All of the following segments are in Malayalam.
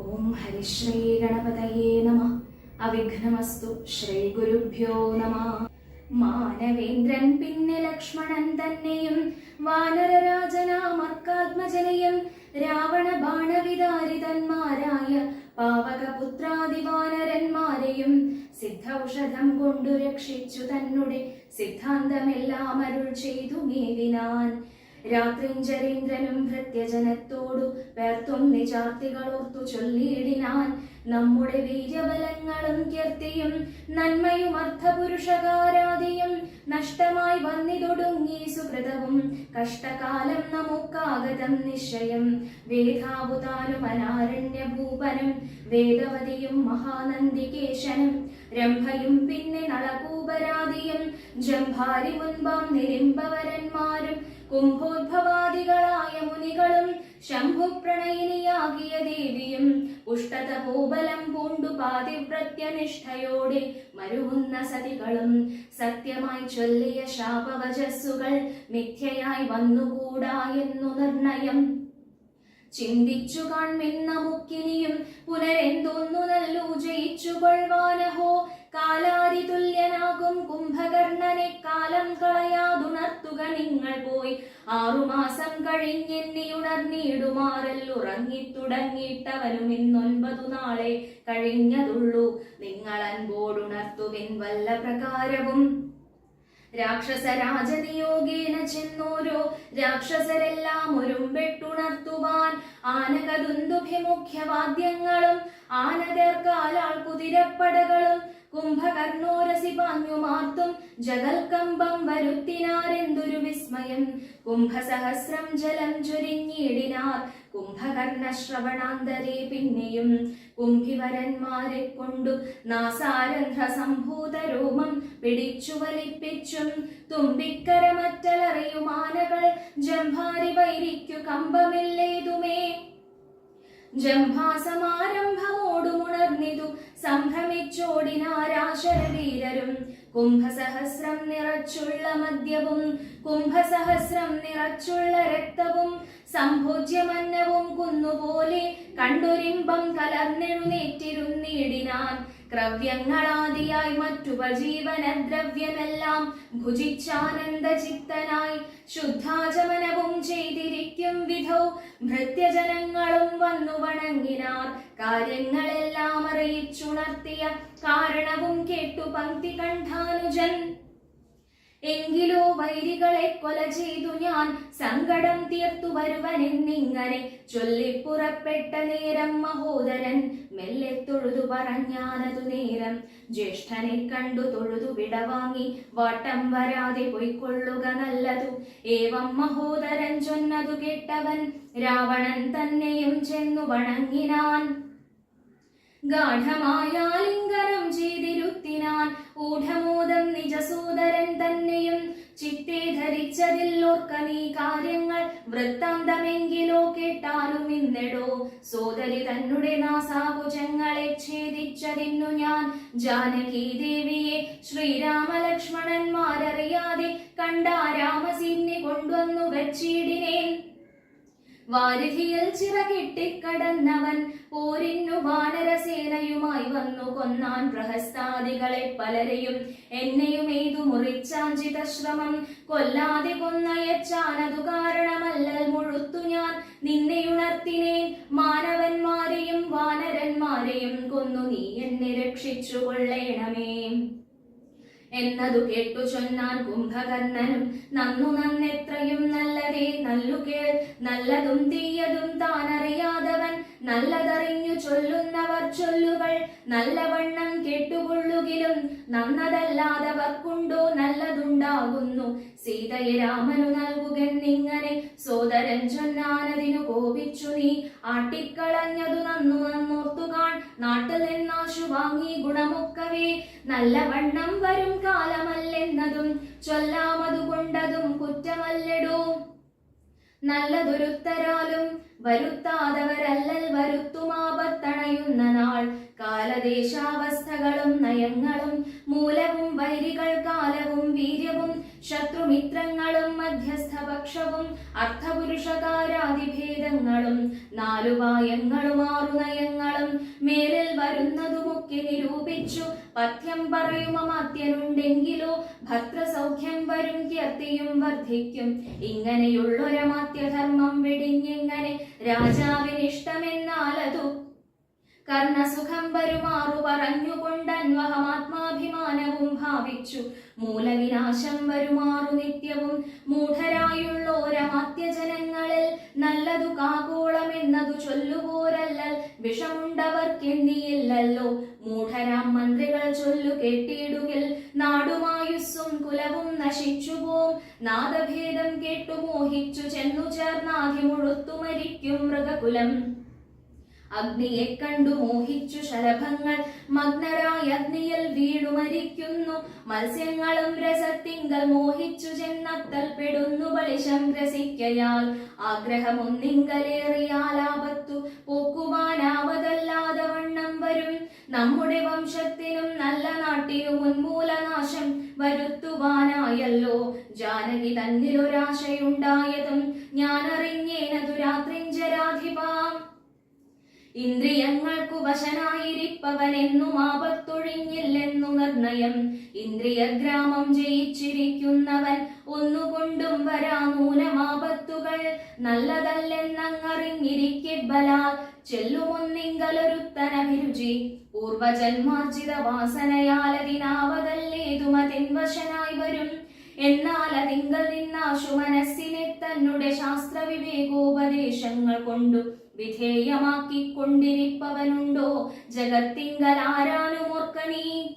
ഓം ഹരിശ്രീ ഗണപതയേ നമ. അവിഘ്നമസ്തു ശ്രീ ഗുരുഭ്യോ നമ. മാനവേന്ദ്രൻ പിന്നെ ലക്ഷ്മണൻ തന്നെയും വാനരരാജനാമർക്കാത്മജനയും രാവണ ബാണവിതാരിതന്മാരായ പാവകപുത്രാദിവാനരന്മാരെയും സിദ്ധൌഷധം കൊണ്ടു രക്ഷിച്ചു തന്നെ സിദ്ധാന്തമെല്ലാം അരുൾ ചെയ്തു മേവിനാൻ രാത്രിഞ്ചരീന്ദ്രനും ഭൃത്യജനത്തോടു വേർത്തും നിജാർത്തികളോർത്തു ചൊല്ലിയിടിനാൻ നമ്മുടെ വീര്യബലങ്ങളും കീർത്തിയും നന്മയും അർത്ഥപുരുഷകാരാദിയും നഷ്ടമായി വന്നിതൊടുങ്ങി സുഹൃതവും. കഷ്ടകാലം നമുക്കാഗതം നിശ്ചയം. വേദാവുതാനും അനാരണ്യ ഭൂപനും വേദവതിയും മഹാനന്ദികേശനും രംഭയും പിന്നെ നളകൂപരാദിയും ജംഭാരി മുൻപാം നിരിമ്പവരന്മാരും കുംഭോദ്ഭവാദികളായ മുനികളും ശംഭുപ്രണയിനിയാകിയ ദേവിയും പുഷ്ടതപോബലം പൂണ്ടു പാതിവ്രത്യനിഷ്ഠയോടെ മരുവുന്ന സതികളും സത്യമായി ചൊല്ലിയ ശാപവചസ്സുകൾ മിഥ്യയായി വന്നുകൂടാ എന്നു നിർണയം. ചിന്തിച്ചു കാൺമെന്ന മുക്കിനിയും പുനരെന്തോന്നു നല്ലു ജയിച്ചു കൊള്ളുവാനഹോ കാലാരി തുല്യനാകും കുംഭകർണനെ കാലം കളയാതുണർത്തുക നിങ്ങൾ പോയി. ആറുമാസം കഴിഞ്ഞെന്നിയുണർന്നിടുമാറൽ ഉറങ്ങിത്തുടങ്ങിയിട്ടവനും ഇന്നൊൻപതു നാളെ കഴിഞ്ഞതുള്ളൂ. നിങ്ങൾ അൻപോടുണർത്തുവിൻ വല്ല പ്രകാരവും രാക്ഷസ രാജനിയോഗേന ചെന്നോരോ രാക്ഷസരെല്ലാം ഒരുമ്പെട്ടുണർത്തുവാൻ ആനകദുന്ദുഭിമുഖ്യവാദ്യങ്ങളും ആനതേർക്കാലാൾ കുതിരപ്പടകളും കുംഭകർണോരസി പാഞ്ഞുമാർത്തും ജഗൽക്കമ്പം വരുത്തിനാരെന്തൊരു വിസ്മയം. കുംഭസഹസ്രം ജലം ചൊരിഞ്ഞിടിനാർ കുംഭകർണ ശ്രവണാന്തരെ പിന്നെയും കുംഭിവരന്മാരെ കൊണ്ടു നാസാരന്ധ്ര സംഭൂത രോമം പിടിച്ചു വലിപ്പിച്ചും തുമ്പിക്കരമറ്റലറിയുമാനകൾ ജംഭാരി വൈരിക്കു കമ്പമില്ലേതുമേ ജംഭാസമാരംഭമോടുമുണർന്നിതു സംഭ്രമിച്ചോടിനാരാശരവീരരും കുംഭസഹസ്രം നിറച്ചുള്ള മദ്യവും കുംഭസഹസ്രം നിറച്ചുള്ള രക്തവും സംഭോജ്യമന്നവും കുന്നുപോലെ കണ്ടൊരിമ്പം കലർന്നെഴുന്നേറ്റിരുന്നിടിനാൻ. ക്രവ്യങ്ങളാദിയായി മറ്റുപജീവന ദ്രവ്യമെല്ലാം ഭുജിച്ചാനന്ദചിത്തനായി ശുദ്ധാചമനവും ഭൃത്യജനങ്ങളും വന്നു വണങ്ങിനാർ. കാര്യങ്ങളെല്ലാം അറിയിച്ചുണർത്തിയ കാരണവും കേട്ടു പങ്ക്തി കണ്ഠാനുജൻ. എങ്കിലോ വൈരികളെ കൊല ചെയ്തു ഞാൻ. സങ്കടം തീർത്തു വരുവനെന്നിങ്ങനെ ചൊല്ലിപ്പുറപ്പെട്ട നേരം മഹോദരൻ മെല്ലെ തൊഴുതു പറഞ്ഞാനതു നേരം. ജ്യേഷ്ഠനെ കണ്ടു തൊഴുതു വിടവാങ്ങി വാട്ടം വരാതെ പൊയ്ക്കൊള്ളുക നല്ലതു. ഏവം മഹോദരൻ ചൊന്നതു കേട്ടവൻ രാവണൻ തന്നെയും ചെന്നു വണങ്ങിനാൻ. ഗാഠമായാലിംഗനം ചെയ്തിരുത്തിനാൻ ഊഢമോദം നിജസൂദരൻ തന്നെയും ചിത്തെ ധരിച്ചതില്ലോർക്ക നീ കാര്യങ്ങൾ വൃത്താന്തമെങ്കിലോ കേട്ടാലും ഇന്നെടോ. സോദരി തന്നെ നാസാകുജങ്ങളെ ഛേദിച്ചതിന്നു ഞാൻ. ജാനകി ദേവിയെ ശ്രീരാമലക്ഷ്മണന്മാരറിയാതെ കണ്ട രാമസിന്നെ കൊണ്ടുവന്നു വച്ചിടിനേൻ. വാരിധിയിൽ ചിറകിട്ടിക്കടന്നവൻ പോരിന്നു വാനരസേനയുമായി വന്നു കൊന്നാൻ പ്രഹസ്താദികളെ പലരെയും എന്നെയും ഏതു മുറിച്ചാഞ്ചിത ശ്രമം. കൊല്ലാതെ കൊന്നയച്ചാനതു കാരണമല്ലൽ മുഴുത്തു ഞാൻ. നിന്നെയുണർത്തിനേൻ മാനവന്മാരെയും വാനരന്മാരെയും കൊന്നു നീ എന്നെ രക്ഷിച്ചു കൊള്ളേണമേ എന്നതു കേട്ടു ചൊന്നാൻ കുംഭകർണനും. നന്നു നന്നെത്രയും നല്ലതേ നല്ലു കേൾ. നല്ലതും തീയതും താനറിയാതവൻ. നല്ലതറിഞ്ഞു ചൊല്ലുന്നവർ ചൊല്ലുകൾ നല്ലവണ്ണം കേട്ടുകൊള്ളുകിലും നന്നതല്ലാതവർക്കുണ്ടോ നല്ലതുണ്ടാകുന്നു. സീതയെ രാമനു നൽകുകെന്നിങ്ങനെ സോദരൻ ചൊന്നാനതിനു കോപിച്ചു നീ ആട്ടിക്കളഞ്ഞതു നന്നു നന്നോർത്തുകാൺ നാട്ടിൽ നിന്നാശു വാങ്ങി ഗുണമൊക്കവേ. നല്ലവണ്ണം വരും കാലമല്ലെന്നതും ചൊല്ലാമതുകൊണ്ടതും കുറ്റമല്ലെടോ. നല്ലതൊരുത്തരാലും വരുത്താതവരല്ലൽ വരുത്തുമാപത്തണയുന്ന നാൾ. കാലദേശാവസ്ഥകളും നയങ്ങളും മൂലവും വൈരികൾ കാലവും വീര്യവും ശത്രുമിത്രങ്ങളും മധ്യസ്ഥപക്ഷവും അർത്ഥപുരുഷകാരാതിഭേദങ്ങളും നാലുപായങ്ങളും ആറുനയങ്ങളും മേലിൽ വരുന്നതുമൊക്കെ നിരൂപിച്ചു. പഥ്യം പറയുമമാത്യനുണ്ടെങ്കിലോ ഭക്തസൗഖ്യം വരും കീർത്തിയും വർദ്ധിക്കും ഇങ്ങനെയുള്ളൊരമാത്യധർമ്മം വെടിഞ്ഞെങ്ങനെ രാജാവിനിഷ്ടമെന്നാലതു കർണസുഖം വരുമാറു പറഞ്ഞുകൊണ്ടന്വഹമാത്മാഭിമാനവും ഭാവിച്ചു. മൂലവിനാശം വരുമാറു നിത്യവും മൂഢരായുള്ളോരമാത്യജനങ്ങളിൽ നല്ലതു കാകോളം എന്നതു ചൊല്ലുപോരല്ലൽ വിഷമുണ്ടവർക്കെന്നിയില്ലല്ലോ. മൂഢരാം മന്ത്രികൾ ചൊല്ലു കെട്ടിയിടുകിൽ നാടുമായുസ്സും കുലവും നശിച്ചുപോം. നാദഭേദം കേട്ടു മോഹിച്ചു ചെന്നു ചേർന്നാകി മുഴുത്തു മരിക്കും മൃഗകുലം. അഗ്നിയെ കണ്ടു മോഹിച്ചു ശലഭങ്ങൾ. മഗ്നരായ അഗ്നിയിൽ വീണു മരിക്കുന്നു. മത്സ്യങ്ങളും രസത്തിങ്കൽ മോഹിച്ചു ചെന്നത്തൽ പെടുന്നു ബളിശം ഗ്രസിക്കയാൽ. ആഗ്രഹമൊന്നിങ്കലേറിയാലാപത്തു പോക്കുവാനാവതല്ലാതെ വണ്ണം വരും. നമ്മുടെ വംശത്തിനും നല്ല നാട്ടിനും ഉന്മൂലനാശം വരുത്തുവാനായല്ലോ. ജാനകി തന്നിലൊരാശയുണ്ടായതും ഞാനറിഞ്ഞേനതു രാത്രിഞ്ചരാധിപാം ഇന്ദ്രിയങ്ങൾക്കു വശനായിരിപ്പവനെന്നും ആപത്തൊഴിഞ്ഞില്ലെന്നു നിർണയം. ഇന്ദ്രിയഗ്രാമം ജയിച്ചിരിക്കുന്നവൻ ഒന്നുകൊണ്ടും വരാമൂലമാപത്തുകൾ. നല്ലതല്ലെന്നങ്ങറിഞ്ഞിരിക്കെ ബലാൽ ചെല്ലുമൊന്നിങ്കലൊരുത്തനഭിരുചി പൂർവജന്മാർജിത വാസനയാലതിനാവതല്ലേതുമതിൻവശനായി വരും. എന്നാൽ അതിങ്കൽ നിന്നാശു മനസ്സിനെ തന്നെ ശാസ്ത്രവിവേകോപദേശങ്ങൾ കൊണ്ടു വിധേയമാക്കിക്കൊണ്ടിരിപ്പവനുണ്ടോ? ജഗത്തിങ്കൽ ആരാനുമോർക്കണീ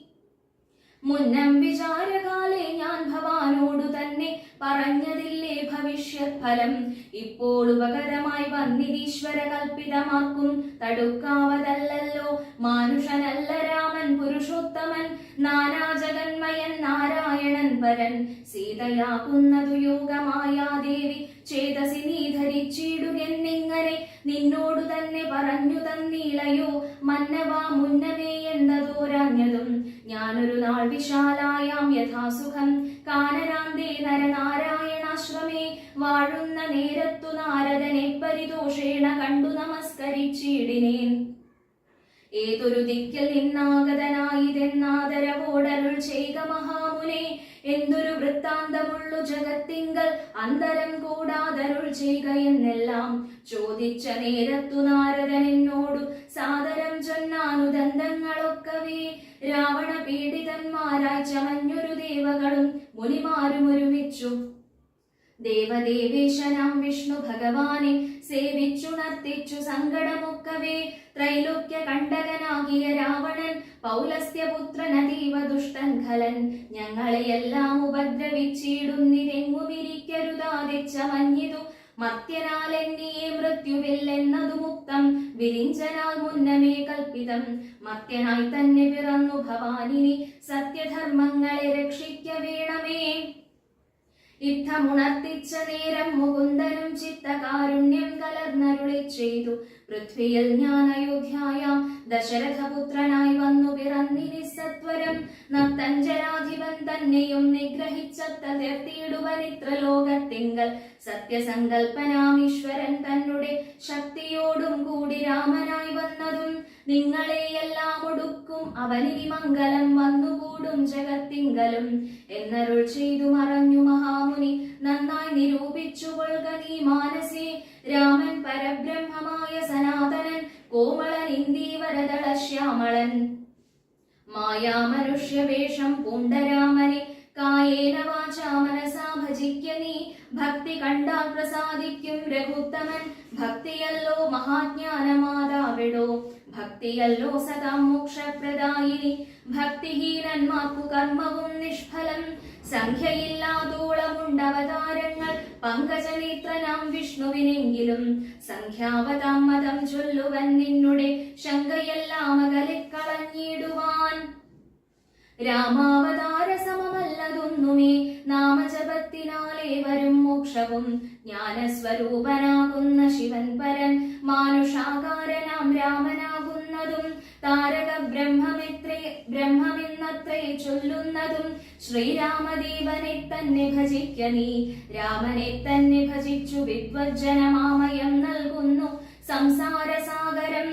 മുന്നം വിചാരകാലേ ഞാൻ ഭവാനോടു തന്നെ പറഞ്ഞതില്ലേ ഭവിഷ്യത് ഫലം ഇപ്പോൾ ഉപകരമായി വന്നിരീശ്വര കൽപ്പിതമാക്കും. തടുക്കാവതല്ലോ മാനുഷനല്ല രാമൻ പുരുഷോത്തമൻ നാനാജഗന്മയൻ നാരായണൻ പരൻ. സീതയാകുന്നതു യോഗമായാ ദേവി ചേതസി നീ ധരിച്ചിടുകെന്നിങ്ങനെ നിന്നോടു തന്നെ പറഞ്ഞു തന്നീളയോ. മന്നവാ മുന്നമേ എന്നതോരാഞ്ഞതും ഞാനൊരു നാൾ വിശാലായാം യഥാസുഖം. കാനനാന്തേ നരനാരായണാശ്രമേ. വാഴുന്ന നേരത്തു നാരദനെ പരിതോഷേണ കണ്ടു നമസ്കരിച്ചിടിനേൻ. ഏതൊരു ദിക്കിൽ നിന്നാഗതനായിതെന്നാദരവോടരുൾ ചെയ്ത മഹാമുനെ. എന്തൊരു വൃത്താന്തമുള്ളു ജഗത്തിങ്കൽ അന്തരം കൂടാതരുൾ ചെയ്യുക എന്നെല്ലാം. ചോദിച്ച നേരത്തു നാരദൻ എന്നോടു സാദരം ചൊന്നാനുദന്തങ്ങളൊക്കവേ രാവണ പീഡിതന്മാരായി ചമഞ്ഞൊരു ദേവകളും മുനിമാരും ഒരുമിച്ചു. ദേവദേവേശനാം വിഷ്ണു ഭഗവാനെ സേവിച്ചുണർത്തിച്ചു സങ്കടമൊക്കവേ. ത്രൈലോക്യ കണ്ടകനാകിയ രാവണൻ പൗലസ്ത്യപുത്രനതീവ ദുഷ്ടൻ ഖലൻ ഞങ്ങളെയെല്ലാം ഉപദ്രവിച്ചിടുന്നിരെങ്ങുമിരിക്കരുതാതിച്ച മഞ്ഞിതു മത്യനാൽ എന്നിയെ മൃത്യുവില്ലെന്നതു മുക്തം വിരിഞ്ചനാൽ മുന്നമേ കൽപ്പിതം. മർത്യനായി തന്നെ പിറന്നു ഭവാനിനി സത്യധർമ്മങ്ങളെ രക്ഷിക്ക വേണമേ യുദ്ധമുണർത്തിച്ച നേരം മുകുന്ദനും ചിത്തകാരുണ്യം കലർന്നരുളി ചെയ്തു പൃഥ്വിയിൽ ഞാൻ അയോധ്യായാം. ദശരഥപുത്രനായി വന്നു പിറന്നിനി സത്വരം നത്തഞ്ചരാധിപൻ തന്നെയും നിഗ്രഹിച്ചത്തീടുവനിത്ര ലോകത്തിങ്കൽ സത്യസങ്കൽപ്പനാം ഈശ്വരൻ തന്നെ ശക്തിയോടും കൂടി രാമനായി വന്നതും നിങ്ങളെയെല്ലാം ഒടുക്കും. അവനിനി മംഗലം വന്നുകൂടും ജഗത്തിങ്കലും. എന്നരുൾ ചെയ്തു മറഞ്ഞു മഹാമുനി നന്നായി നിരൂപിച്ചു കൊള്ളുക നീ മാനസേ. രാമൻ പരബ്രഹ്മമായ ശ്യാമളൻ. മായാമനുഷ്യവേഷം പൂണ്ടരാമനെ കായേന വാചാ മനസാ ഭജിക്ക നീ. ഭക്തി കണ്ടാൽ പ്രസാദിക്കും രഘുത്തമൻ. ഭക്തിയല്ലോ മഹാജ്ഞാനമാതാവിടോ. ഭക്തിയല്ലോ സദാ മോക്ഷപ്രദായിനി. ഭക്തിഹീനന്മാർക്കു കർമ്മവും നിഷ്ഫലം. സംഖ്യയില്ലാതോളമുണ്ടവതാരങ്ങൾ. പങ്കജനേത്രനാം വിഷ്ണുവിനെങ്കിലും സംഖ്യാവതാം മതം ചൊല്ലുവൻ നിന്നുടെ ശങ്കയെല്ലാം അകലിക്കളഞ്ഞിടുവാൻ. രാമാവതാര സമമല്ലതൊന്നുമേ നാമജപത്തിനാലേ വരും മോക്ഷവും ജ്ഞാനസ്വരൂപനാകുന്ന ശിവൻ പരൻ. മാനുഷാകാരനാം രാമനാകുന്നതും താരക ബ്രഹ്മമിത്രേ ബ്രഹ്മമെന്നത്രേ ചൊല്ലുന്നതും ശ്രീരാമദേവനെ തന്നെ ഭജിക്ക നീ. രാമനെ തന്നെ ഭജിച്ചു വിദ്വജ്ജനമാമയം നൽകുന്നു സംസാരസാഗരം.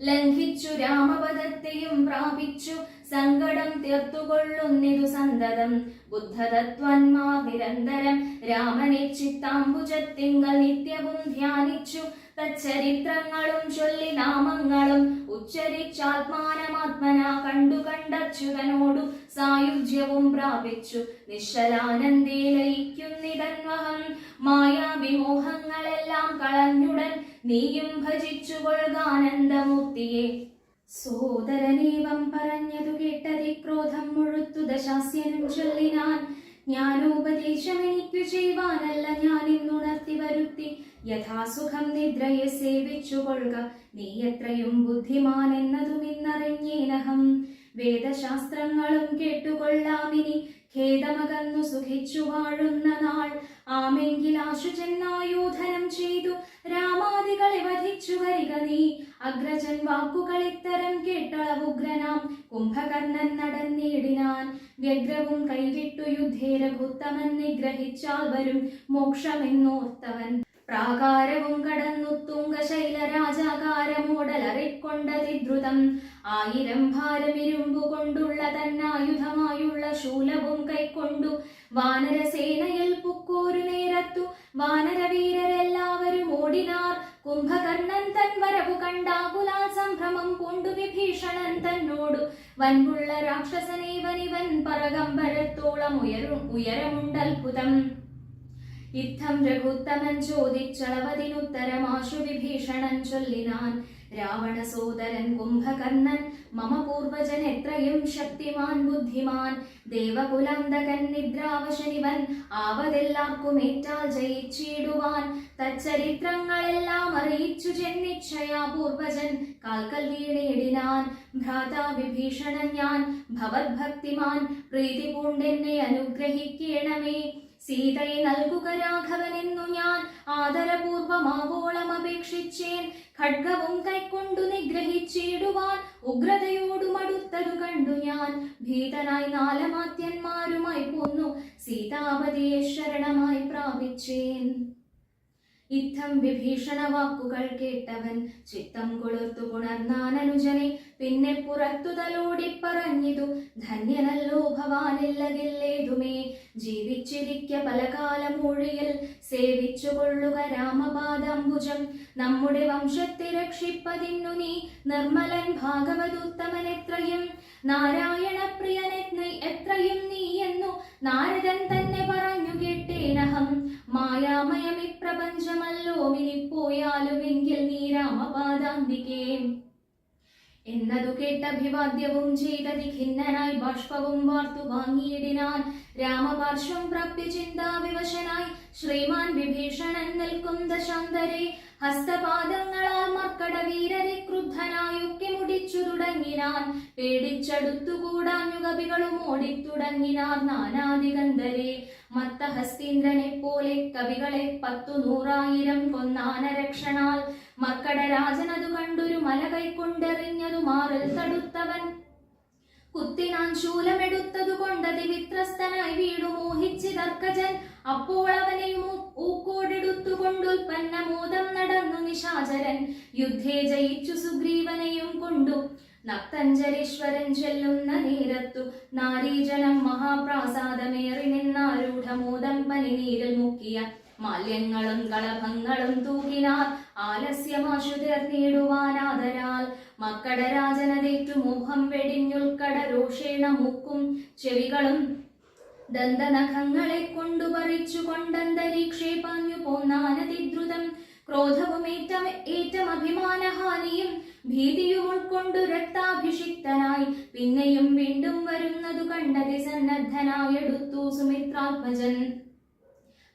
ലംഘിച്ചു രാമപദത്തെയും പ്രാപിച്ചു സങ്കടം തീർത്തുകൊള്ളുന്നിതു സന്തതം. ബുദ്ധതത്വന്മാർ നിരന്തരം രാമനെ ചിത്താംബുജത്തിങ്കൾ നിത്യവും ധ്യാനിച്ചു തച്ചരിത്രങ്ങളും ചൊല്ലി നാമങ്ങളും ഉച്ചരിച്ചാത്മാനമാത്മന കണ്ടു കണ്ടച്യുതനോടു സായുജ്യവും പ്രാപിച്ചു. നിശ്ചലാനന്ദി ലയിക്കുന്നിതന്വഹം മായാവിമോഹങ്ങളെല്ലാം കളഞ്ഞുടൻ നീയും ഭജിച്ചു കൊഴുകാനന്ദമൂർത്തിയെ സോദരനേവം പറഞ്ഞതു കേട്ടതി ക്രോധം മുഴുത്തു ദശാസ്യനും ചൊല്ലിനാൻ ജ്ഞാനോപദേശം എനിക്ക് ചെയ്യുവാനല്ല ഞാൻ ഇന്നുണർത്തി വരുത്തി. യഥാസുഖം നിദ്രയെ സേവിച്ചു കൊള്ളുക നീ എത്രയും ബുദ്ധിമാൻ എന്നതും ഇന്നറിഞ്ഞേനഹം. വേദശാസ്ത്രങ്ങളും കേട്ടുകൊള്ളാമിനി. ഖേദമകന്നു സുഖിച്ചു വാഴുന്ന നാൾ. ആമെങ്കിൽ ആശു ചെന്നായോധനം ചെയ്തു രാമാദികളെ വധിച്ചു വരിക നീ. അഗ്രജൻ വാക്കുകളിത്തരം കേട്ടളവുഗ്രനാം കുംഭകർണൻ നടന്നിടിനാൻ വ്യഗ്രവും കൈവിട്ടു യുദ്ധേരഭുത്തമൻ നിഗ്രഹിച്ചാൽ വരും. മോക്ഷമെന്നോർത്തവൻ. പ്രാകാരവും കടന്നു തുങ്കശൈല രാജാകാരമോടലറിക്കൊണ്ടതിദ്രുതം. ആയിരം ഭാരമിരുമ്പു കൊണ്ടുള്ള തന്നായുധമായുള്ള ശൂലവും കൈക്കൊണ്ടു വാനരസേനയിൽ പുക്കോരു നേരത്തു വാനരവീരരെല്ലാവരും ഓടിനാർ. കുംഭകർണൻ തൻ വരവു കണ്ടാകുലാൽ സംഭ്രമം കൊണ്ടു വിഭീഷണൻ തന്നോടു. വൻപുള്ള രാക്ഷസനേവനിവൻ പറകമ്പരത്തോളം ഉയരും ഉയരമുണ്ടത്ഭുതം. ഇത്തം രഘുത്തമൻ ചോദിച്ചളവതിനുത്തരമാശു വിഭീഷണൻ ചൊല്ലിനാൻ. രാവണ സോദരൻ കുംഭകർണൻ മമ പൂർവജൻ എത്രയും ശക്തിമാൻ ബുദ്ധിമാൻ. ദേവകുലന്തകൻ നിദ്രാവശനിവൻ ആവതെല്ലാവർക്കും ഏറ്റാൽ ജയിച്ചിടുവാൻ. തച്ചരിത്രങ്ങളെല്ലാം അറിയിച്ചു ചെന്നിച്ഛയാ പൂർവജൻ കാൽക്കൽ വീണേടിനാൻ ഭ്രാതാ വിഭീഷണൻ ഞാൻ. ഭവദ്ഭക്തിമാൻ പ്രീതി പൂണ്ടെന്നെ അനുഗ്രഹിക്കണമേ. സീതയെ നൽകുക രാഘവനെന്നു ഞാൻ ആദരപൂർവമാവോളം അപേക്ഷിച്ചേൻ. ഖഡ്ഗവും കൈക്കൊണ്ടു നിഗ്രഹിച്ചിടുവാൻ ഉഗ്രതയോടും അടുത്തതു കണ്ടു ഞാൻ. ഭീതനായി നാലമാത്യന്മാരുമായി പോന്നു. സീതാപതിയെ ശരണമായി പ്രാപിച്ചേൻ. ഇത്തം വിഭീഷണ വാക്കുകൾ കേട്ടവൻ ചിത്തം കൊളുർത്തു പുണർന്നാൻ അനുജനെ പിന്നെ പുറത്തു തലോടി പറഞ്ഞിതു ധന്യനല്ലോ ഭവാനില്ലതില്ലേതുമേ ജീവിച്ചിരിക്ക പലകാലം മൊഴിയിൽ സേവിച്ചു കൊള്ളുക രാമപാദാംബുജം. നമ്മുടെ വംശത്തെ രക്ഷിപ്പതിന്നു നീ നിർമ്മലൻ ഭാഗവതുത്തമൻ എത്രയും? നാരായണ പ്രിയൻ എത്രയും നീ എന്നു നാരദൻ തന്നെ പറഞ്ഞു കേട്ടേനഹം. മായാമയം ഇപ്രപഞ്ചമല്ലോ മിനിപ്പോയാലുമെങ്കിൽ നീ രാമപാദാന്തികേ എന്നതു കേട്ടഭിവാദ്യവും ചെയ്തതി ഖിന്നനായി ബാഷ്പവും വാർത്തു വാങ്ങിയിടിനാൻ രാമപാർശ്വം പ്രാപ്യ ചിന്താവിവശനായി ശ്രീമാൻ വിഭീഷണൻ നിൽക്കും ദശാന്തരെ. ഹസ്തപാദങ്ങളാൽ മർക്കട വീരരെ ക്രുദ്ധനായൊക്കെ മുടിച്ചു തുടങ്ങിനാൻ പേടിച്ചടുത്തുകൂടാഞ്ഞു കവികളും ഓടിത്തുടങ്ങിനാർ നാനാദിഗന്ധരെ മത്തഹസ്തീന്ദ്രനെ പോലെ കവികളെ പത്തു നൂറായിരം കൊന്നാനരക്ഷണാൽ. മക്കട രാജനതു കണ്ടൊരു മല കൈക്കൊണ്ടെറിഞ്ഞതു മാറിൽ തടുത്തവൻ. കുത്തിനാൻ ശൂലമെടുത്തതു കൊണ്ടതി വിത്രസ്തനായി വീടു മോഹിച്ച് തർക്കജൻ അപ്പോൾ അവനെ ഊക്കോടെടുത്തുകൊണ്ടുൽപ്പന്നമോദം നടന്നു നിശാചരൻ. യുദ്ധേ ജയിച്ചു സുഗ്രീവനെയും കൊണ്ടു. നക്തഞ്ജലീശ്വരൻ ചെല്ലുന്ന നേരത്തു നാരീജനം മഹാപ്രാസാദമേറി നിന്നാരൂഢമോദം പനിനീരിൽ മുക്കിയ മാല്യങ്ങളും കളഭങ്ങളും തൂകിനാൽ ആലസ്യമാശു തീർന്നിടുവാനാദരാൽ മക്കട രാജനതേറ്റു മോഹം വെടിഞ്ഞുൾക്കട രോഷേണ മുക്കും ചെവികളും ദന്തനഖങ്ങളെ കൊണ്ടു പറിച്ചു കൊണ്ടന്തരീക്ഷേ പാഞ്ഞു പോന്നാനതിദ്രുതം ക്രോധവും ഏറ്റം ഏറ്റം അഭിമാനഹാനിയും ഭീതിയും ഉൾക്കൊണ്ടു രക്താഭിഷിക്തനായി പിന്നെയും വീണ്ടും വരുന്നതു കണ്ടതി സന്നദ്ധനായെടുത്തു സുമിത്രാത്മജൻ.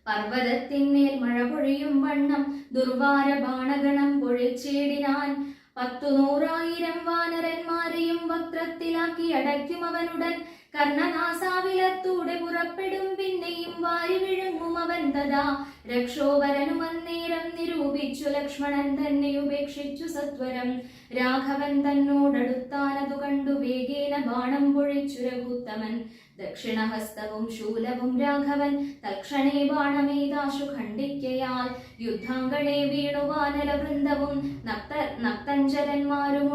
പർവതത്തിന്മേൽ മഴ പൊഴിയും വണ്ണം ദുർവാര ബാണഗണം പൊഴിച്ചേടിനാൻ പത്തു നൂറായിരം വാനരന്മാരെയും വക്രത്തിലാക്കി അടയ്ക്കും അവനുടൻ കർണനാസാവിലത്തൂടെ പുറപ്പെടും പിന്നെയും വാരി വിഴുങ്ങും അവൻ തഥാ. രക്ഷോവരനും അന്നേരം നിരൂപിച്ചു ലക്ഷ്മണൻ തന്നെ ഉപേക്ഷിച്ചു സത്വരം. രാഘവൻ തന്നോടടുത്താനതു കണ്ടു വേഗേന ബാണം പൊഴിച്ചു രഘുത്തമൻ. ദക്ഷിണഹസ്തവും ശൂലവും രാഘവൻ തക്ഷണേ ബാണമേതാശു ഖണ്ഡിക്കയാൽ. യുദ്ധാംഗണേ വീണു വാനരവൃന്ദവും നക്ത നക്തഞ്ചരന്മാരും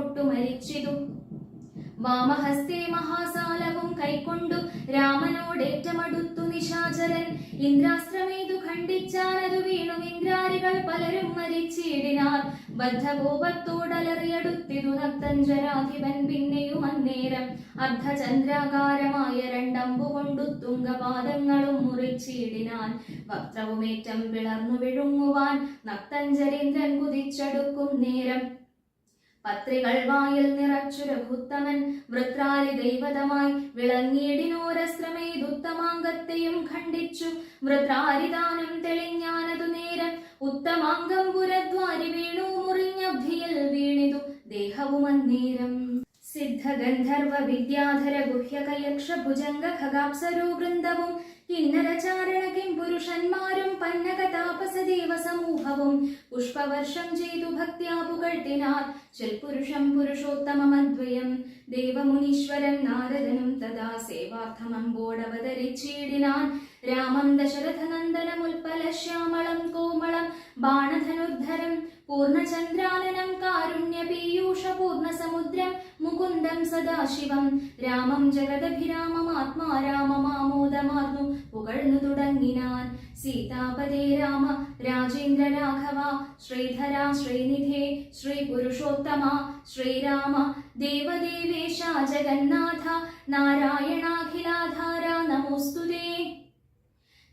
വാമഹസ്തേ മഹാസാലവും കൈക്കൊണ്ടു രാമനോടേറ്റമടുത്തു നിശാചരൻ. ഇന്ദ്രാസ്ത്രമേതു ഖണ്ഡിച്ചാലതു വീണു. ഇന്ദ്രാരികൾ പലരും മരിച്ചിടിനാർ. ബദ്ധകോപത്തോടലറിയടുത്തിതു നക്തഞ്ചരാധിപൻ പിന്നെയും അന്നേരം. അർദ്ധചന്ദ്രാകാരമായ രണ്ടമ്പു കൊണ്ടു തുങ്കപാദങ്ങളും മുറിച്ചിടിനാൻ. വക്രവുമേറ്റം പിളർന്നു വിഴുങ്ങുവാൻ നക്തഞ്ചരേന്ദ്രൻ കുതിച്ചെടുക്കും നേരം. പത്രികൾ വായിൽ നിറച്ചു രഘുത്തമൻ വൃത്രാലി ദൈവതമായി വിളങ്ങിയിടിനോരസ്ത്രമേതുത്തമാംഗത്തെയും ഖണ്ഡിച്ചു. വൃത്രാരിദാനം തെളിഞ്ഞാനതു നേരം ഉത്തമാംഗം പുരദ്വാരി വീണു മുറിഞ്ഞബ്ധിയിൽ വീണിതു ദേഹവും അന്നേരം സിദ്ധഗന്ധർവ വിദ്യാധര ഗുഹ്യകയക്ഷ ഭുജംഗ ഖഗാപ്സരോ വൃന്ദവും കിന്നരചാരണ കിം പുരുഷന്മാരും പന്നക താപസദേവ സമൂഹവും പുഷ്പവർഷം ചെയ്തു ഭക്ത്യാ പുകഴ്ത്തിനാർ ചിൽപുരുഷം പുരുഷോത്തമമദ്വയം. ദേവമുനീശ്വരൻ നാരദനും തഥാ സേവാർത്ഥമമ്പോടവതരിച്ചിടിനാൻ രാമം ദശരഥനന്ദനമുൽപ്പല ശ്യാമളം കോമളം ബാണധനുർധരം പൂർണചന്ദ്രാനനം കാരുണ്യ പീയൂഷ പൂർണസമുദ്രം മുകുന്ദം സദാശിവം. രാമം ജഗദഭിരാമമാത്മാ രാമമാമോദമാർന്നു പുകഴ്ന്നു തുടങ്ങിനാൻ. സീതാപതേ രാമ രാജേന്ദ്ര രാഘവ ശ്രീധര ശ്രീനിധേ ശ്രീ പുരുഷോത്തമ ശ്രീരാമ ദേവദേവേശ ജഗന്നാഥ നാരായണാഖിലാധാര നമോസ്തുതേ.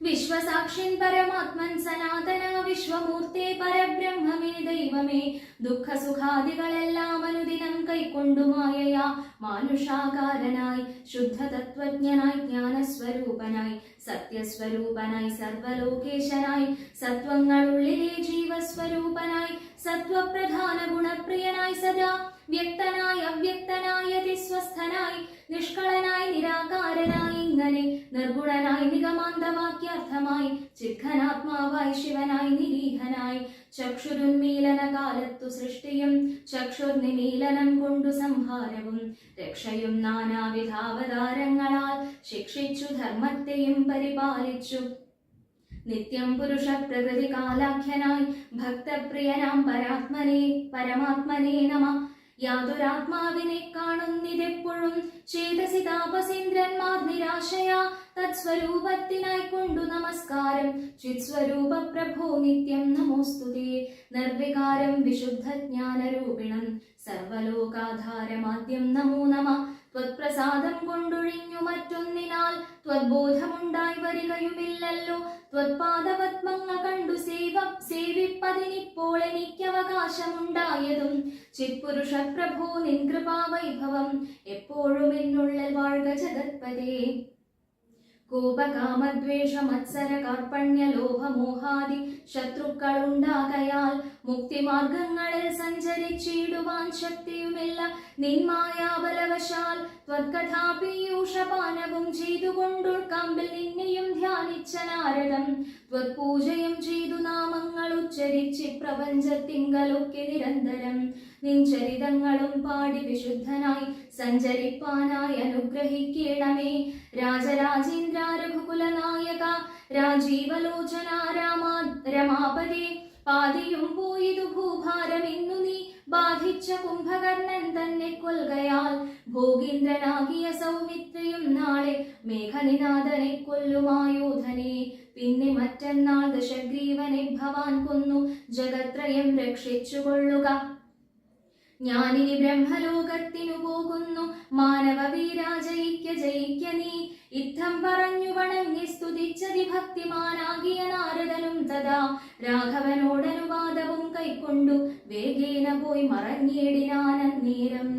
വിശ്വസാക്ഷിൻ പരമാത്മൻ സനാതന വിശ്വമൂർത്തേ പരബ്രഹ്മമേ ദൈവമേ. ദുഃഖസുഖാദികളെല്ലാം അനുദിനം കൈക്കൊണ്ടുമായയാ മാനുഷാകാരനായി ശുദ്ധ തത്വജ്ഞനായി ജ്ഞാനസ്വരൂപനായി സത്യസ്വരൂപനായി സർവലോകേശനായി സത്വങ്ങളുള്ളിലെ ജീവസ്വരൂപനായി സത്വപ്രധാന ഗുണപ്രിയനായി സദാ വ്യക്തനായി അവ്യക്തനായി അതിസ്വസ്ഥനായി നിഷ്കളനായി നിരാകാരനായി ഇങ്ങനെ നിർഗുണനായി നിഗമാന്തവാക്യാർത്ഥമായി ചിഖനാത്മാവായി ശിവനായി നിരീഹനായി ചക്ഷുരുന്മീലന കാലത്തു സൃഷ്ടിയും ചക്ഷുർനിമീലനം കൊണ്ടു സംഹാരവും രക്ഷയും നാനാവിധാവതാരങ്ങളാൽ ശിക്ഷിച്ചു ധർമ്മത്തെയും പരിപാലിച്ചു. നിത്യം പുരുഷ പ്രകൃതി കാലാഖ്യനായി ഭക്തപ്രിയനാം പരാത്മനെ പരമാത്മനെ നമ. യാതൊരാത്മാവിനെ കാണുന്നിതെപ്പോഴും ചേതസി താപസേന്ദ്രന്മാർ നിരാശയാ. തത്സ്വരൂപത്തിനായി കൊണ്ടു നമസ്കാരം. ചിത്സ്വരൂപ പ്രഭോ നിത്യം നമോസ്തുതേ. നിർവികാരം വിശുദ്ധ ജ്ഞാനരൂപിണം സർവലോകാധാരമാദ്യം നമോ നമ. ത്വത്പ്രസാദം കൊണ്ടൊഴിഞ്ഞു മറ്റൊന്നിനാൽ ത്വത്ബോധമുണ്ടായി വരികയുമില്ലല്ലോ. ത്വത്പാദപത്മങ്ങ കണ്ടു സേവ സേവിപ്പതിനിപ്പോൾ എനിക്കവകാശമുണ്ടായതും. ചിത്പുരുഷ പ്രഭോ നിൻ കൃപാവൈഭവം എപ്പോഴും എന്നുള്ളിൽ വാഴ്ക ജഗത്പതേ. കോപകാമദ്വേഷ മത്സര കാർപ്പണ്യ ലോഭമോഹാദി ശത്രുക്കളുണ്ടാകയാൽ മുക്തിമാർഗങ്ങളിൽ സഞ്ചരിച്ചിടുവാൻ ശക്തിയുമില്ല. നിന്മായാബലവശാൽ ത്വത്കഥാപീയൂഷപാനവും കമ്പിൽ നിന്നെയും ധ്യാനിച്ച നാരദം ത്വത്പൂജയും ചെയ്തു നാമങ്ങൾ ഉച്ചരിച്ച് പ്രപഞ്ചത്തിങ്കലൊക്കെ നിരന്തരം. നിഞ്ചരിതങ്ങളും പാടി വിശുദ്ധനായി സഞ്ചരിപ്പാനായി അനുഗ്രഹിക്കണമേ. രാജരാജേന്ദ്ര രഘുകുലനായക രാജീവലോചന രാമാ രമാപതി. പാതിയും പോയിതു ഭൂഭാരം ഇന്നു നീ. ബാധിച്ച കുംഭകർണൻ തന്നെ കൊൽകയാൽ. ഭോഗീന്ദ്രനാകിയ സൗമിത്രയും നാളെ മേഘനിനാഥനെ കൊല്ലുമായോധനെ. പിന്നെ മറ്റന്നാൾ ദശഗ്രീവനെ ഭവാൻ കൊന്നു. ജഗത്രയം രക്ഷിച്ചുകൊള്ളുക. ഞാനിനി ബ്രഹ്മലോകത്തിനു പോകുന്നു. മാനവ വീരാജയിക്ക ജയിക്ക നീ. ഇത്തം പറഞ്ഞു വണങ്ങി സ്തുതിച്ചതി ഭക്തിമാനാകിയ നാരദനും തഥാ. രാഘവനോടനുവാദവും കൈക്കൊണ്ടു വേഗേന പോയി മറഞ്ഞേടിനാനന്നേരം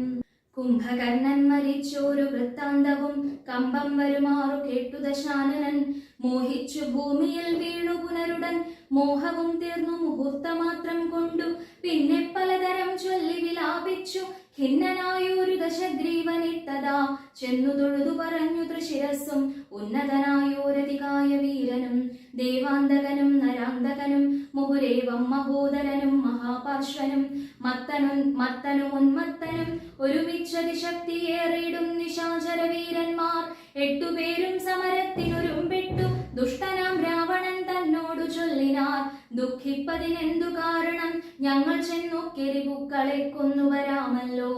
കുംഭകർണൻ മരിച്ചോരു വൃത്താന്തവും. കമ്പം വരുമാറു കേട്ടു ദശാനനൻ. മോഹിച്ചു ഭൂമിയിൽ വീണു പുനരുടൻ. മോഹവും തീർന്നു മുഹൂർത്തമാത്രം കൊണ്ടു പിന്നെ പലതരം ചൊല്ലി വിലാപിച്ചു. ഖിന്നനായൊരു ദശഗ്രീവനെത്തതാ ചെന്നു തൊഴുതു പറഞ്ഞു തൃശിരസ്സും. ഉന്നതനായോരതികായ വീരനും ദേവാന്തകനും നരാന്തകനും മുഹുരേവം മഹോദരനും മഹാപാർശ്വനും മത്തനും മത്തനും ഉന്മത്തനും ഒരുമിച്ചതി ശക്തിയേറിയിടും നിശാചര വീരന്മാർ എട്ടുപേരും സമരത്തിനൊരുമ്പെട്ടു. ദുഷ്ടനാം രാവണൻ തന്നോടു ചൊല്ലിനാർ. ദുഃഖിപ്പതിനെന്തു കാരണം? ഞങ്ങൾ ചെന്നു കെരിപുക്കളെ കൊന്നുവരാമല്ലോ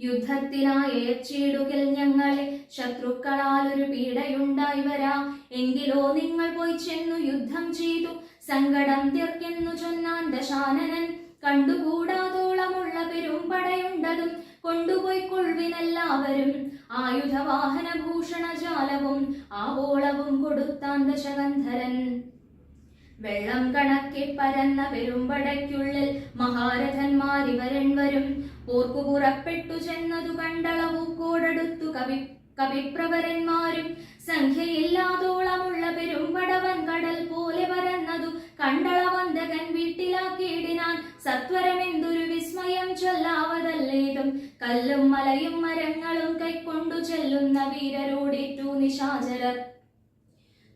യുദ്ധത്തിനായി അയച്ചിടുകിൽ ഞങ്ങളെ ശത്രുക്കളാൽ ഒരു പീഡയുണ്ടായി വരാം. എങ്കിലോ നിങ്ങൾ പോയി ചെന്നു യുദ്ധം ചെയ്തു. സങ്കടം തീർക്കെന്നു ചൊന്നാൻ ദശാനനൻ. കണ്ടുകൂടാതോളമുള്ള പെരുമ്പടയുണ്ടതും കൊണ്ടുപോയി കൊഴുവിനെല്ലാവരും ആയുധവാഹന ഭൂഷണജാലവും ആവോളവും കൊടുത്താൻ ദശകന്ധരൻ. വെള്ളം കണക്കെ പരന്ന പെരുമ്പടയ്ക്കുള്ളിൽ മഹാരഥന്മാരിവരൻവരും പോർക്കു പുറപ്പെട്ടു ചെന്നതു കണ്ടളവൂക്കോടടുത്തു കവി കവിപ്രവരന്മാരും സംഖ്യയില്ലാതോളമുള്ള പെരുമ്പടവൻ കടൽ പോലെ പരന്നതു കണ്ടളവന്തകൻ വീട്ടിലാക്കിയിടിനാൻ സത്വരമെന്തൊരു വിസ്മയം ചൊല്ലാവതല്ലേതും. കല്ലും മലയും മരങ്ങളും കൈക്കൊണ്ടു ചെല്ലുന്ന വീരരോടേറ്റു നിശാചരർ.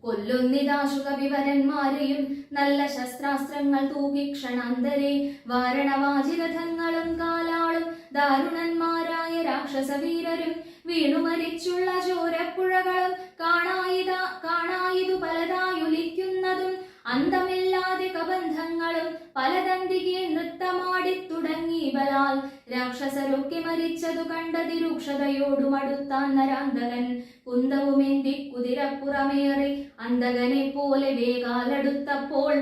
കൊല്ലുന്നിതാശു കവിവരന്മാരെയും നല്ല ശസ്ത്രാസ്ത്രങ്ങൾ തൂകി ക്ഷണാന്തരെ. വാരണവാചിരഥങ്ങളും കാലാളും ദാരുണന്മാരായ രാക്ഷസവീരരും വീണു മരിച്ചുള്ള ചോരപ്പുഴകളും കാണായിത കാണായിതു പലതായൊലിക്കുന്നതും അന്തമില്ലാതെ കബന്ധങ്ങളും പലതന്തികെ നൃത്തമാടി തുടങ്ങി ബലാൽ രാക്ഷസരൊക്കെ മരിച്ചതു കണ്ടതി രൂക്ഷതയോടുമടുത്താൻ നരാന്തകൻ കുന്തവുമേന്തി കുതിരപ്പുറമേറി അന്തകനെ പോലെ വേഗാലടുത്തപ്പോൾ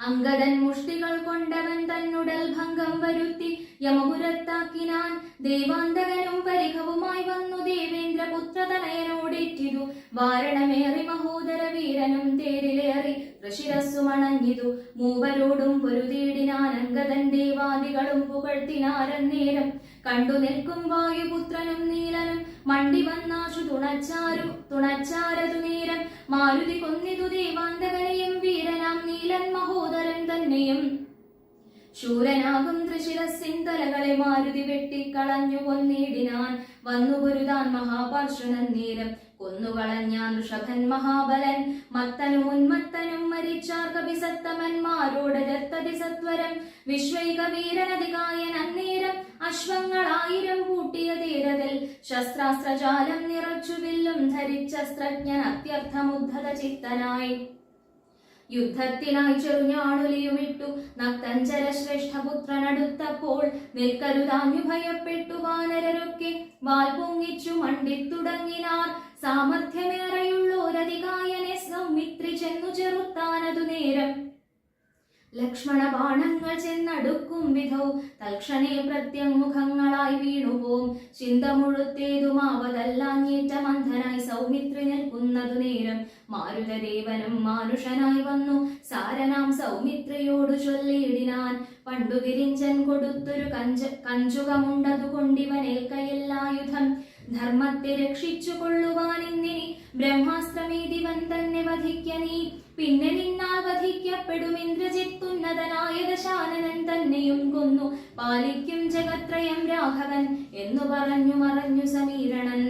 അങ്കദൻ മുഷ്ടികൾ കൊണ്ടവൻ തന്നുടൽ ഭംഗം വരുത്തി യമപുരത്താക്കിനാൻ ദേവാന്തകനും പരിഹവുമായി വന്നു ദേവേന്ദ്രപുത്രതനയനോടേറ്റിതു വാരണമേറി മഹോദര വീരനും തേരിലേറി ഋഷിരസുമണഞ്ഞിതു മൂവരോടും പൊരുതേടിനാൻ അങ്കദൻ ദേവാദികളും പുകഴ്ത്തിനാരന്നേരം. കണ്ടു നിൽക്കും വായുപുത്രനും നീലനും മണ്ടി വന്നാശു തുണച്ചാരു തുണച്ചാരതു നേരം മാരുതി കൊന്നിതു ദേവാന്തകനെയും വീരനാം നീലൻ മഹോദരൻ തന്നെയും. ശൂരനാകും തൃശിരസിൻ തലകളെ മാരുതി വെട്ടിക്കളഞ്ഞു കൊന്നിടിനാൻ വന്നു പൊരുതാൻ മഹാപാർശ്വനൻ നേരം കൊന്നുകളഞ്ഞാൻ ഋഷഭൻ മഹാബലൻ മത്തനും ഉന്മത്തനും മരിച്ചാർ കവിസത്തമന്മാരോട് ദത്തതി സത്വരം. വിശ്വൈക വീരനതികായൻ അന്നേരം അശ്വങ്ങളായിരം കൂട്ടിയ തീരതിൽ ശസ്ത്രാസ്ത്രജാലം നിറച്ചു വില്ലും ധരിച്ചസ്ത്രജ്ഞൻ അത്യർത്ഥമുദ്ധത ചിത്തനായി. യുദ്ധത്തിനായി ചെറുഞ്ഞാണുലിയുമിട്ടു നക്തഞ്ചര ശ്രേഷ്ഠപുത്രനടുത്തപ്പോൾ നിൽക്കരുതാഞ്ഞു ഭയപ്പെട്ടു വാനരരൊക്കെ വാൽ പൊങ്ങിച്ചു മണ്ടിത്തുടങ്ങിനാർ. സാമർഥ്യമേറെയുള്ളോരധികായനെ സൗമിത്രി ചെന്നു ചെറുത്താനതു നേരം. ലക്ഷ്മണ ബാണങ്ങൾ ചെന്നടുക്കും വിധൗ. തൽക്ഷണേ പ്രത്യമുഖങ്ങളായി വീണുപോം. ചിന്ത മുഴുത്തേതുമാവതല്ലാഞ്ഞേറ്റ മന്ധനായി സൗമിത്രി നിൽക്കുന്നതു നേരം. മാരുതദേവനും മാനുഷനായി വന്നു. സാരനാം സൗമിത്രിയോടു ചൊല്ലിയിടിനാൻ. പണ്ടു വിരിഞ്ചൻ കൊടുത്തൊരു കഞ്ച കഞ്ചുകമുണ്ടതു കൊണ്ടിവനേൽക്കയില്ലായുധം ധർമ്മത്തെ രക്ഷിച്ചു കൊള്ളുവാൻ ഇന്നിനി ബ്രഹ്മാസ്ത്രമേതിവൻ തന്നെ വധിക്ക നീ. പിന്നെ നിന്നാൽ വധിക്കപ്പെടും ഇന്ദ്രജിത്തുന്നതനായ ദശാനനൻ തന്നെയും കൊന്നു. പാലിക്കും ജഗത്രയം രാഘവൻ എന്നു പറഞ്ഞു മറഞ്ഞു സമീരണൻ.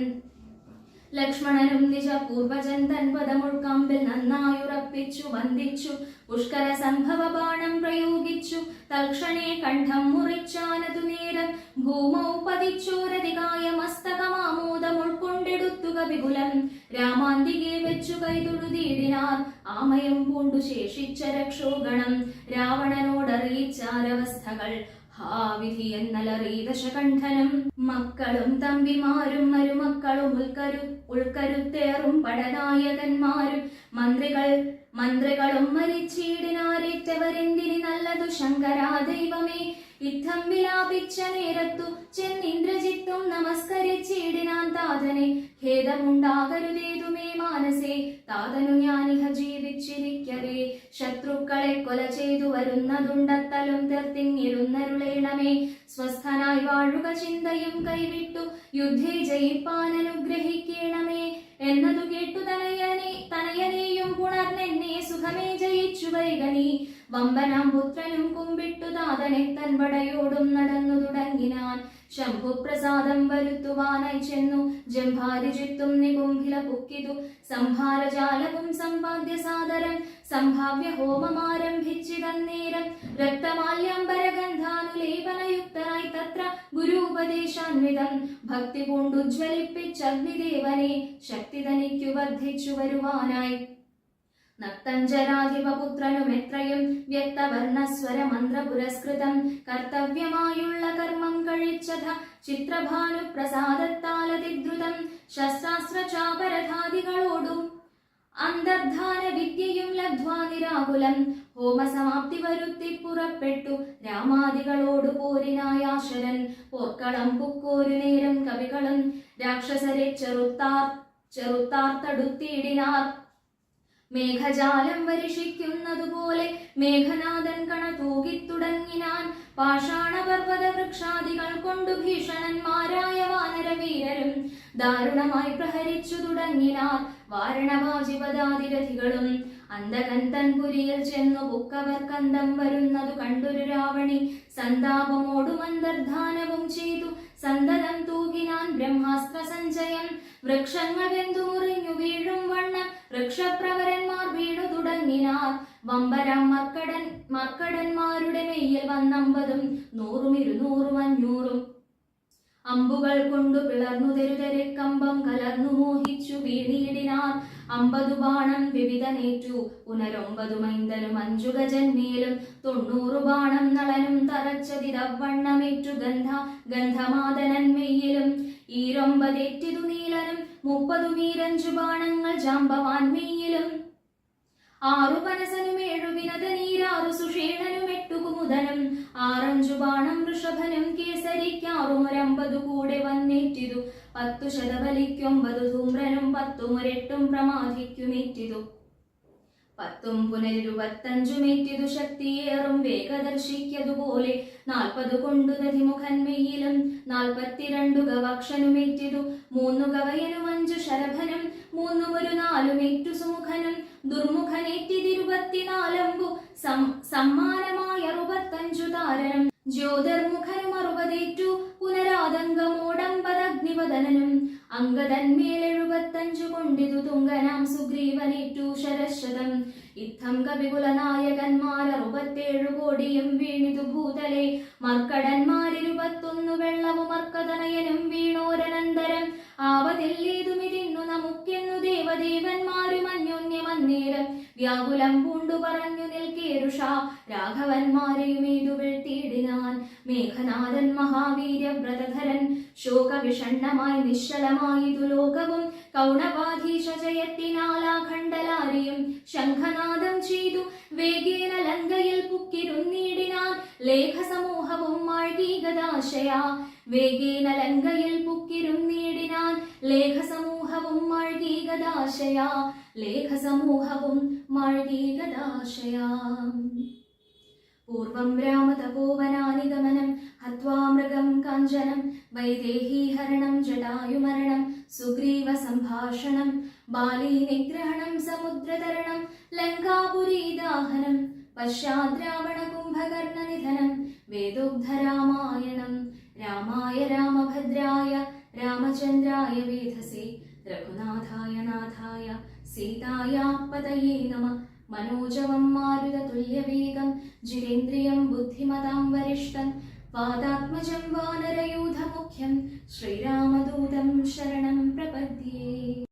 ലക്ഷ്മണനും നിജ പൂർവജൻ തൻ പദമുൾക്കമ്പിൽ നന്നായുറപ്പിച്ചു വന്ദിച്ചു. പുഷ്കര സംഭവ ബാണം പ്രയോഗിച്ചു. തൽക്ഷണേ കണ്ഠം മുറിച്ചാനതു നേരം ഭൂമൗ പതിച്ചോരതികായ മസ്തകമാമോദം ഉൾക്കൊണ്ടെടുത്തു കവികുലം. രാമാന്തികെ വെച്ചു കൈതൊഴുതിയിടിനാർ ആമയം പൂണ്ടു ശേഷിച്ച രക്ഷോഗണം. രാവണനോടറിയിച്ചാരവസ്ഥകൾ ഹാ വിധി എന്നലറീതശകണ്ഠനം മക്കളും തമ്പിമാരും മരുമക്കളും ഉൾക്കരു ഉൾക്കരുത്തേറും പടനായകന്മാരും. മന്ത്രികൾ മന്ത്രികളും മരിച്ചീടിനാരേറ്റവരെന്തിന് നല്ലതു ശങ്കരാ ദൈവമേ യുദ്ധം വിലാപിച്ച നേരത്തു ചെന്നിന്ദ്രജിത്തും നമ നമസ്കരിച്ചിടിനാൻ താതനെ ഖേദമുണ്ടാകരുതേതുമേ മാനസേ താതനു ഞാനിഹ ജീവിച്ചിരിക്കവേ. ശത്രുക്കളെ കൊല ചെയ്തു വരുന്നതുണ്ടത്തലും തീർത്തിങ്ങിരുന്നരുളേണമേ സ്വസ്ഥനായി വാഴുക ചിന്തയും കൈവിട്ടു യുദ്ധേ ജയിപ്പാൻ അനുഗ്രഹിക്കണമേ എന്നതു കേട്ടു തനയനെ തനയനെയും പുണർന്നെന്നെ സുഖമേ ജയിച്ചു വരിക വമ്പനാം പുത്രനും കുമ്പിട്ടു താതനെ തൻപടയോടും നടന്നു തുടങ്ങിനാൻ. ശംഭുപ്രസാദം വരുത്തുവാനായി ചെന്നു. ജംഭാരിജിത്തും നികുംഭില പുക്കിതു. സംഹാരജാലവും സമ്പാദ്യ സാദരം സംഭാവ്യ ഹോമമാരംഭിച്ചിതന്നേരം രക്തമാല്യാംബരഗന്ധാനുലേപനയുക്തനായി തത്ര ഗുരുപദേശാന്വിതം. ഭക്തി പൂണ്ടുജ്വലിപ്പിച്ചഗ്നിദേവനെ ശക്തി തനിക്കു വർദ്ധിച്ചു വരുവാനായി. നക്തഞ്ചരാധിപപുത്രനും എത്രയും വ്യക്തവർണസ്വര മന്ത്ര പുരസ്കൃതം കർത്തവ്യമായുള്ള കർമ്മം കഴിച്ചത ചിത്രഭാനു പ്രസാദത്താലതിദ്രുതം ശസ്ത്രാസ്ത്ര ചാപരധാദികളോടും അന്തർധാന വിദ്യയും ലബ്ധ്വാ നിരാകുലം. ഹോമസമാപ്തി വരുത്തി പുറപ്പെട്ടു രാമാദികളോട് പോരിനായാശരൻ. പോർക്കളം പുക്കോരു നേരം കവികളും രാക്ഷസരെ ചെറുത്താർ ചെറുത്താർത്തടുത്തിടിനാർ മേഘജാലം വരിഷിക്കുന്നതുപോലെ മേഘനാഥൻ കണ തൂകിത്തുടങ്ങിനാൻ പാഷാണപർവത വൃക്ഷാദികൾ കൊണ്ടു ഭീഷണന്മാരായ വാനരവീരരും ദാരുണമായി പ്രഹരിച്ചു തുടങ്ങിനാർ വാരണവാജിപദാതിരഥികളും അന്തകൻ തൻപുരിയിൽ ചെന്നു പുക്കവർ കന്തം വരുന്നതു കണ്ടൊരു രാവണി. സന്താപമോടും അന്തർധാനവും ചെയ്തു. സന്തതം തൂകിനാൻ ബ്രഹ്മാസ്ത്ര സഞ്ചയം. വൃക്ഷങ്ങൾ വെന്തു മുറിഞ്ഞു വീഴും വണ്ണം. വൃക്ഷപ്രവരന്മാർ വീണു തുടങ്ങിനാർ. വമ്പരം മർക്കടൻ മർക്കടന്മാരുടെ മെയ്യിൽ വന്നമ്പതും നൂറും ഇരുന്നൂറും അഞ്ഞൂറും. അമ്പുകൾ കൊണ്ടു പിളർന്നു തെരുതെരെ കമ്പം കലർന്നു മോഹിച്ചു വീണീടിനാർ. അമ്പതു ബാണം വിവിധനേറ്റു പുനരൊമ്പതു മൈന്ദനും അഞ്ചു ഗജന്മേലും തൊണ്ണൂറു ബാണം നളനും തറച്ചതിരവണ്ണമേറ്റു ഗന്ധ. ഗന്ധമാദനൻ മെയ്യിലും. ഈരൊമ്പതേറ്റിതു നീലനും. മുപ്പതു മീരഞ്ചു ബാണങ്ങൾ ജാമ്പവാൻ മെയ്യിലും. ആറു പനസനും ഏഴു വിനതനീരാറു സുഷേണനും എട്ടു കുമുദനും. ആറഞ്ചു ബാണം വൃഷഭനും കേസരിക്കാറുമൊരമ്പതു കൂടെ വന്നേറ്റിതു. പത്തു ശതബലിക്കൊമ്പതു ധൂമ്രനും പത്തുമൊരെട്ടും പ്രമാധിക്കുമേറ്റിതു പത്തും പുനരിരുപത്തഞ്ചുമേറ്റിതു ശക്തിയേറും വേഗദർശിക്കതുപോലെ നാൽപ്പതു കൊണ്ടു നദിമുഖന്മയിലും നാൽപ്പത്തിരണ്ടു ഗവാക്ഷനുമേറ്റിതു മൂന്നു ഗവയനും അഞ്ചു ശരഭനും മൂന്നും ഒരു നാലുമേറ്റു സുമുഖനും. ദുർമുഖനേറ്റിതിരുപത്തിനാലമ്പു സമ്മാനമായ അറുപത്തഞ്ചു താരനും ജ്യോതിർമുഖനും അറുപതേറ്റു പുനരാതങ്കമോടമ്പതഗ്നിവദനനും അങ്കതന്മേലെഴുപത്തഞ്ചു കൊണ്ടിതു തുങ്കനാം സുഗ്രീവനേറ്റു ശരശതം ഇത്തം കവികുലനായകന്മാരറുപത്തേഴു കോടിയും വീണിതു ഭൂതലെ. മർക്കടന്മാരിരുപത്തൊന്നു വെള്ളവും മർക്കതനയനും വീണോരനന്തരം. ആവതില്ലേതുമിതിന്നു നമുക്കെന്നു ദേവദേവന്മാരും അന്യോന്യമന്നേരം വ്യാകുലം പൂണ്ടു പറഞ്ഞു നിൽക്കേരുഷ രാഘവന്മാരെയും ഏതു വീഴ്ത്തിയിടിനാൻ മേഘനാഥൻ മഹാവീര്യവ്രതധരൻ. ശോകവിഷണ്ണമായി നിശ്ചലമായി ലോകവും കൗണവാധീശ ജയത്തിനാലാഖണ്ഡലാരിയും ശംഖനാദം ചെയ്തു. വേഗേന ലങ്കയിൽ പുക്കിരുന്നീടിനാൻ ലേഖസമൂഹവും മാഴ്കീകദാശയ. വേഗേന ലങ്കയിൽ പുക്കിരുന്നീടിനാൻ ലേഖസമൂഹവും മാഴ്കീകദാശയ. ലേഖസമൂഹവും മാഴ്കീകദാശയാ. പൂർവം രാമതപോവനാനിഗമനം ഹത്വാ മൃഗം കാഞ്ചനം വൈദേഹീഹരണം ജടായുമരണം സുഗ്രീവ സംഭാഷണം ബാലീ നിഗ്രഹണം സമുദ്രതരണം ലങ്കാപുരീദാഹനം പശ്ചാദ്രാവണ കുംഭകർണ നിധനം വേദോഗ്ധരാമായണം രാമായ രാമഭദ്രായ രാമചന്ദ്രായ വേധസേ രഘുനാഥായ നാഥായ മാരുത മനോജവം മാരുതതുല്യവേഗം ജിതേന്ദ്രിയം ബുദ്ധിമതാം വരിഷ്ഠം വാദാത്മജം വാനരയൂഥമുഖ്യം ശ്രീരാമദൂതം ശരണം പ്രപദ്യേ.